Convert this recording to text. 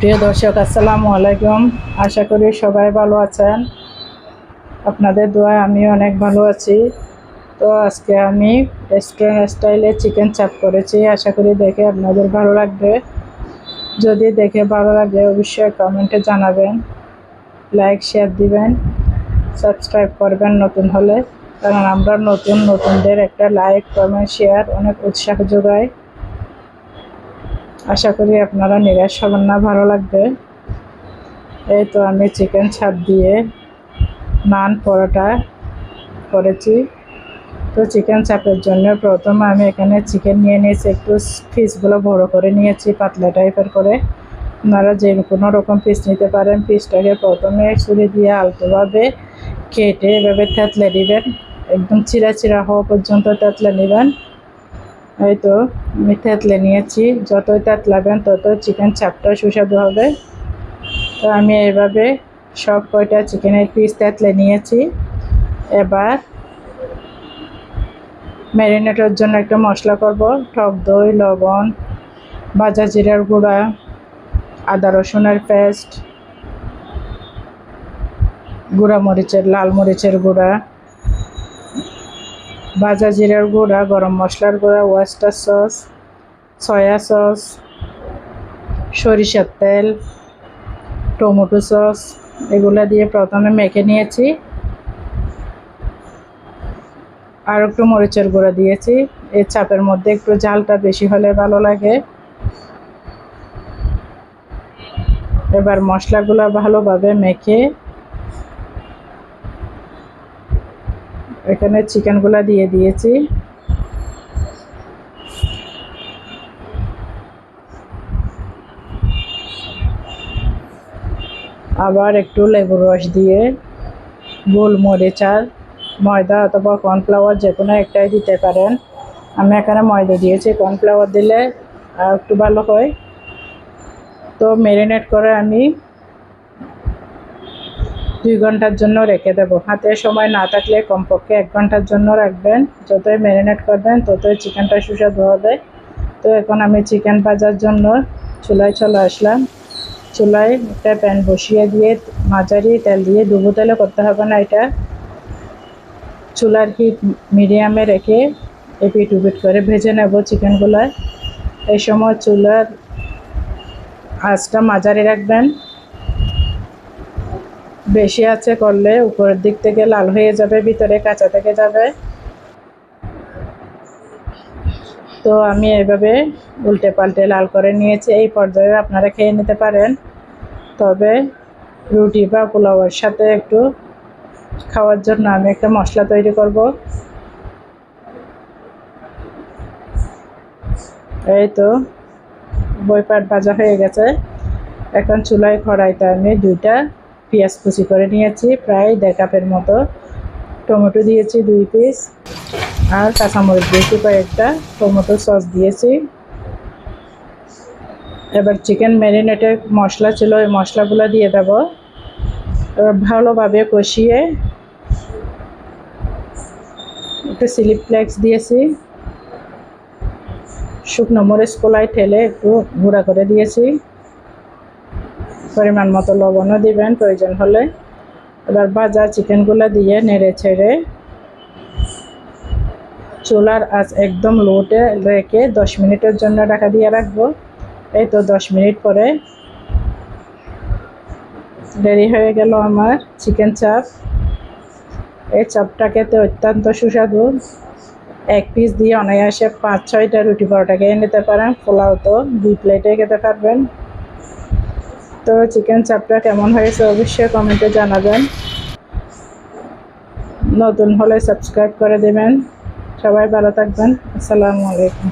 প্রিয় দর্শক, আসসালামু আলাইকুম। আশা করি সবাই ভালো আছেন। আপনাদের দোয়ায় আমি অনেক ভালো আছি। তো আজকে আমি রেস্টুরেন্ট স্টাইলে চিকেন চাপ করেছি। আশা করি দেখে আপনাদের ভালো লাগবে। যদি দেখে ভালো লাগে, অবশ্যই কমেন্টে জানাবেন। লাইক শেয়ার দিবেন। সাবস্ক্রাইব করবেন নতুন হলে। কারণ আমরা নতুন নতুনদের একটা লাইক কমেন্ট শেয়ার অনেক উৎসাহ যোগায়। আশা করি আপনারা নিরাশ হবেন না, ভালো লাগবে। এই তো আমি চিকেন ছাপ দিয়ে নান পরোটা করেছি। তো চিকেন চাপের জন্য প্রথমে আমি এখানে চিকেন নিয়ে নিয়েছি, একটু পিসগুলো বড় করে নিয়েছি, পাতলা টাইপের করে। আপনারা যে কোনো রকম পিস নিতে পারেন পিসটাকে প্রথমে ছুরি দিয়ে আলতোভাবে কেটে এভাবে থেতলে দিবেন। একদম চিরা চিরা হওয়া পর্যন্ত থেতলে নেবেন এই তো আমি নিয়েছি, যতই থেতলাবেন ততই চিকেন চাপটা সুস্বাদু হবে। তো আমি এভাবে সব কয়টা চিকেনের পিস থেতলে নিয়েছি। এবার ম্যারিনেটের জন্য একটা মশলা করব, টক দই, লবণ ভাজা জিরার গুঁড়া, আদা রসুনের পেস্ট গুঁড়া মরিচের, লাল মরিচের গুঁড়া ভাজা জিরার গুঁড়া, গরম মশলার গুঁড়া, ওয়েস্টার সস, সয়া সস, সরিষার তেল, টমেটো সস, এগুলো দিয়ে প্রথমে মেখে নিয়েছি। আর একটু মরিচের গুঁড়া দিয়েছি। এর চাপের মধ্যে একটু ঝালটা বেশি হলে ভালো লাগে। এবার মশলাগুলো ভালোভাবে মেখে এখানে চিকেনগুলো দিয়ে দিয়েছি। আবার একটু লেবুর রস দিয়ে গোলমরিচ আর ময়দা অথবা কর্নফ্লাওয়ার যে কোনো একটাই দিতে পারেন। আমি এখানে ময়দা দিয়েছি কর্নফ্লাওয়ার দিলে আর একটু ভালো হয়। তো ম্যারিনেট করে আমি দুই ঘণ্টার জন্য রেখে দেব। হাতে সময় না থাকলে কমপক্ষে এক ঘণ্টার জন্য রাখবেন। যতই ম্যারিনেট করবেন, ততই চিকেনটা সুস্বাদু হবে। তো এখন আমি চিকেন ভাজার জন্য চুলায় চলে আসলাম। চুলায় একটা প্যান বসিয়ে দিয়ে মাঝারি তেল দিয়ে ডুবো তেলে করতে হবে না এটা। চুলার হিট মিডিয়ামে রেখে এপিট উপিট করে ভেজে নেব চিকেনগুলো এই সময় চুলার আঁচটা মাঝারি রাখবেন। বেশি আছে করলে উপরের দিক থেকে লাল হয়ে যাবে, ভিতরে কাঁচা থেকে যাবে। তো আমি এভাবে উল্টে পাল্টে লাল করে নিয়েছি, এই পর্যায়ে আপনারা খেয়ে নিতে পারেন। তবে রুটি বা পোলাওয়ের সাথে একটু খাওয়ার জন্য আমি একটা মশলা তৈরি করব। এই তো, বইপাট ভাজা হয়ে গেছে। এখন চুলায় কড়াইতে আমি দুইটা পেঁয়াজ কুচি করে নিয়েছি, প্রায় দেড় কাপের মতো। টমেটো দিয়েছি দুই পিস, আর কাঁচামরিচ দিয়েছি কয়েকটা। টমেটো সস দিয়েছি। এবার চিকেন ম্যারিনেটের মশলা ছিল, ওই মশলাগুলো দিয়ে দেব। এবার ভালোভাবে কষিয়ে একটু সিলিপ ফ্লেক্স দিয়েছি। শুকনো মরিচ কোলাই ঠেলে একটু গুঁড়া করে দিয়েছি। পরিমাণ মতো লবণও দিবেন, প্রয়োজন হলে। এবার ভাজা চিকেনগুলো দিয়ে নেড়ে ছেড়ে চুলার আজ একদম লোটে রেখে দশ মিনিটের জন্য ঢাকা দিয়ে রাখব। এই তো দশ মিনিট পরে দেরি হয়ে গেল আমার চিকেন চাপ। এই চাপটা খেতে অত্যন্ত সুস্বাদু। এক পিস দিয়ে অনায়াসে পাঁচ ছয়টা রুটি পরোটা খেয়ে নিতে পারেন, পোলাও তো দুই প্লেটে খেতে পারবেন। তো চিকেন চাপটা কেমন হয়েছে অবশ্যই কমেন্টে জানাবেন। নতুন হলে সাবস্ক্রাইব করে দেবেন। সবাই ভালো থাকবেন। আসসালামু আলাইকুম।